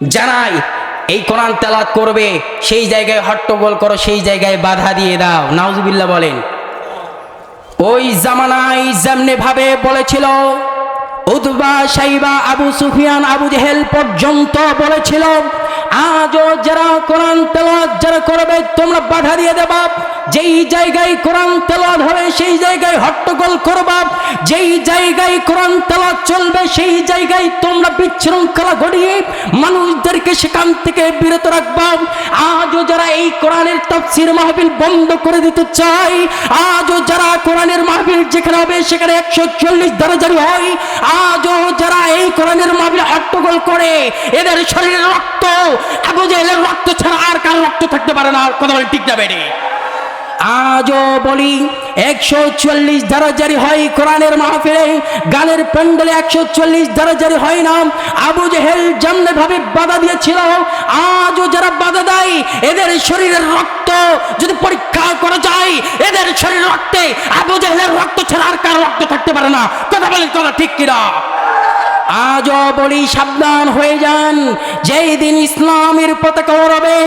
জানাই, এই কোরআন তেলাত করবে, সেই জায়গায় হট্টগোল করো, সেই জায়গায় বাধা দিয়ে দাও। নাউজুবিল্লাহ বলেন। ওই জামানায় যেমনি ভাবে বলেছিল উদবা সাইবা আবু সুফিয়ান আবু জেহেল পর্যন্ত বলেছিল, আজও যারা কোন করবে, তোমরা বাধা দিয়ে দেবা যেই জায়গায় কোরআন তেলাওয়াত হবে, সেই জায়গায় হট্টগোল করবা যেই জায়গায় কোরআন তেলাওয়াত চলবে, সেই জায়গায় তোমরা বিশৃঙ্খলা ঘটিয়ে মানুষদেরকে সেখান থেকে বিরত রাখবা। আজও যারা এই কোরআনের তাফসির মাহফিল বন্ধ করে দিতে চায়, আজও যারা কোরআনের মাহফিল যেখানে হবে, সেখানে একশো চল্লিশ দ্বারা হয়, আজও যারা এই হট্টগোল করে এদের শরীরে রক্ত আবু জেহেলের রক্ত ছাড়া আর কার রক্ত থাকতে পারে না। কথা বলে ঠিক না বেড়ে? আজও বলি, একশো চল্লিশ ধারা জারি হয় কোরআনের মাহফিলে, গানের প্যান্ডেলে একশো চল্লিশ ধারা জারি হয় না। আবু জেহেল ভাবে বাধা দিয়েছিল, আজও যারা বাধা দেয়, এদের শরীরের রক্ত যদি পরীক্ষা করা যায়, এদের শরীরের রক্তে আবু জেহেলের রক্ত ছাড়া আর কার রক্ত থাকতে পারে না। কথা বলেন কথা ঠিক কিনা? আজও বলি সাবধান হয়ে যান। যেই দিন ইসলামের পতাকা ওড়াবে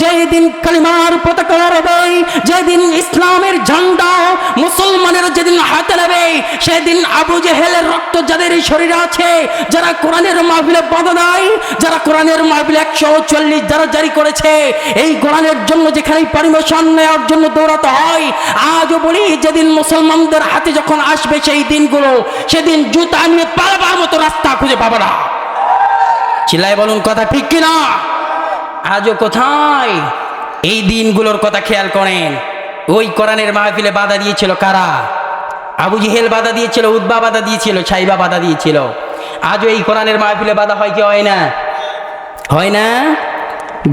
যেই দিন কালিমার পতাকা ওড়াবে যেদিন ইসলামের ঝান্ডা মুসলমানের যেদিন হাতে নেবে, সেদিন আবু জেহেলের রক্ত যাদের শরীরে আছে, যারা কোরআনের মাহফিলে বাধা দেয়, যারা কোরআনের মাহফিলে একশো চল্লিশ যারা জারি করেছে, এই কোরআনের জন্য যেখানে পারমিশন নেওয়ার জন্য দৌড়াতে হয়, আজও বলি যেদিন মুসলমানদের হাতে যখন আসবে সেই দিনগুলো, সেদিন জুতা নিয়ে পালাবার মতো রাস্তা খুঁজে পাবে না। চিল্লাই বলুন, কথা ঠিক কিনা? আজও কোথায়? এই দিনগুলোর কথা খেয়াল করেন। ওই কোরআনের মাহফিলে বাধা দিয়েছিল কারা? আবু জিহেল বাধা দিয়েছিল উদ্বা বাধা দিয়েছিল ছাইবা বাধা দিয়েছিল। আজও এই কোরআনের মাহফিলে বাধা হয় কি, হয় না? হয় না?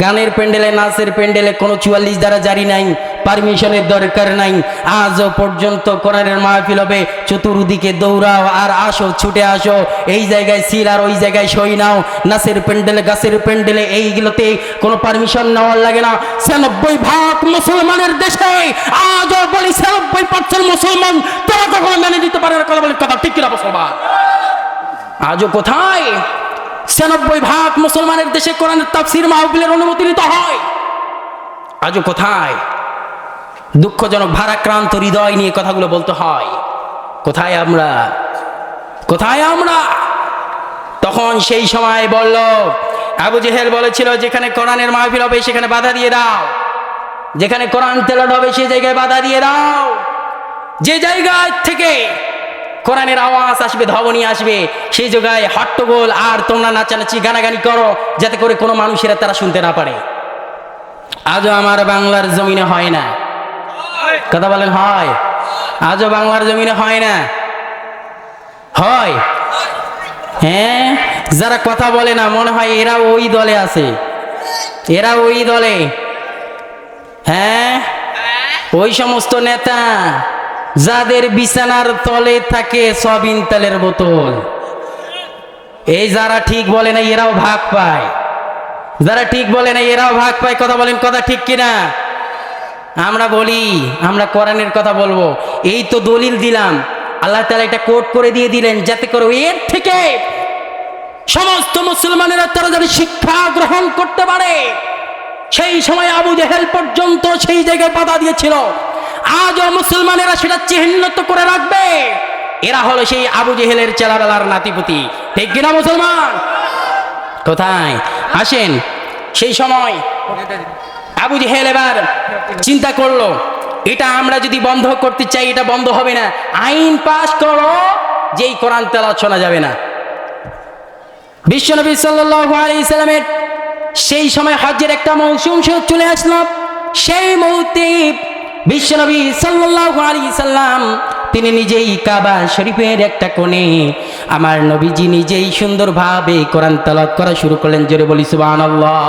গানের প্যান্ডেলে, নাচের প্যান্ডেলে কোনো চুয়াল্লিশ দ্বারা জারি নাই। পারমিশনের দরকার নাই। আজও পর্যন্ত কোরআনের মাহফিল হবে। চতুর্দিকে দৌড়াও আর আসো, ছুটে আসো। এই জায়গায় সিল আর ওই জায়গায় সই নাও। নাচের প্যান্ডেলে, গাছের প্যান্ডেলে এইগুলোতে কোনো পারমিশন নেওয়ার লাগে না। ছিয়ানব্বই ভাগ মুসলমানের দেশে আজও বলি ছিয়ানব্বই পার্সেন্ট মুসলমান তারা কখনো মেনে দিতে পারে না। কথা বলে কথা ঠিক কিনা মুসলমান আজও কোথায়? ছিয়ানব্বই ভাগ মুসলমানের দেশে কোরআনের তাফসির মাহফিলের অনুমতি নিতে হয়। আজও কোথায়? দুঃখজনক, ভারাক্রান্ত হৃদয় নিয়ে কথাগুলো বলতে হয়। কোথায় আমরা? কোথায় আমরা? তখন সেই সময় বলল, আবু জেহেল বলেছিল, যেখানে কোরআনের মাহফিল হবে সেখানে বাধা দিয়ে দাও। যেখানে কোরআন তেলাট হবে সেই জায়গায় বাধা দিয়ে দাও। যে জায়গা থেকে কোরআনের আওয়াজ আসবে, ধবনি আসবে সেই জায়গায় হট্টগোল, আর তোমরা নাচানাচি, গানাগানি করো, যাতে করে কোনো মানুষেরা তারা শুনতে না পারে। আজও আমার বাংলার জমিনে হয় না। কথা বলেন, হয়। আজও বাংলার জমিনে হয় না? হয়। হ্যাঁ যারা কথা বলে না, মনে হয় এরা ওই দলে আছে। এরা ওই দলে। হ্যাঁ ওই সমস্ত নেতা যাদের বিছানার তলে থাকে সবিন তেলের বোতল, এই যারা ঠিক বলে না এরাও ভাগ পায়। যারা ঠিক বলে না এরাও ভাগ পায়, কথা বলেন, কথা ঠিক কিনা? আমরা বলি, আমরা কোরআনের কথা বলব। এই তো দলিল দিলাম। আল্লাহ তালা এটা কোট করে দিয়ে দিলেন যাতে করে এর থেকে সমস্ত মুসলমানেরা তারা যাতে শিক্ষা গ্রহণ করতে পারে। সেই সময় আবু জেহেল পর্যন্ত সেই জায়গায় বাধা দিয়েছিল। আজও মুসলমানেরা সেটা চিহ্নিত করে রাখবে। এরা হলো সেই আবু জেহেলের চেলাবেলার নাতিপুতি। ঠিক কিনা মুসলমান? কোথায়? আসেন। সেই সময় আবু জেহেল এবার চিন্তা করল, এটা আমরা যদি বন্ধ করতে চাই, এটা বন্ধ হবে না। আইন পাশ করো, যেই কোরআন তেলাওয়াত শোনা যাবে না। বিশ্বনবী সাল্লাল্লাহু সাল্লামের সেই সময় হজ্জের একটা মৌসুম চলে আসলো। সেই মুহূর্তে বিশ্বনবী সাল্লাল্লাহু সাল্লাম, তিনি নিজেই কাবা শরীফের একটা কোণে আমার নবীজি নিজেই সুন্দরভাবে কোরআন তেলাওয়াত করা শুরু করলেন। জোরে বলি, সুবহানাল্লাহ।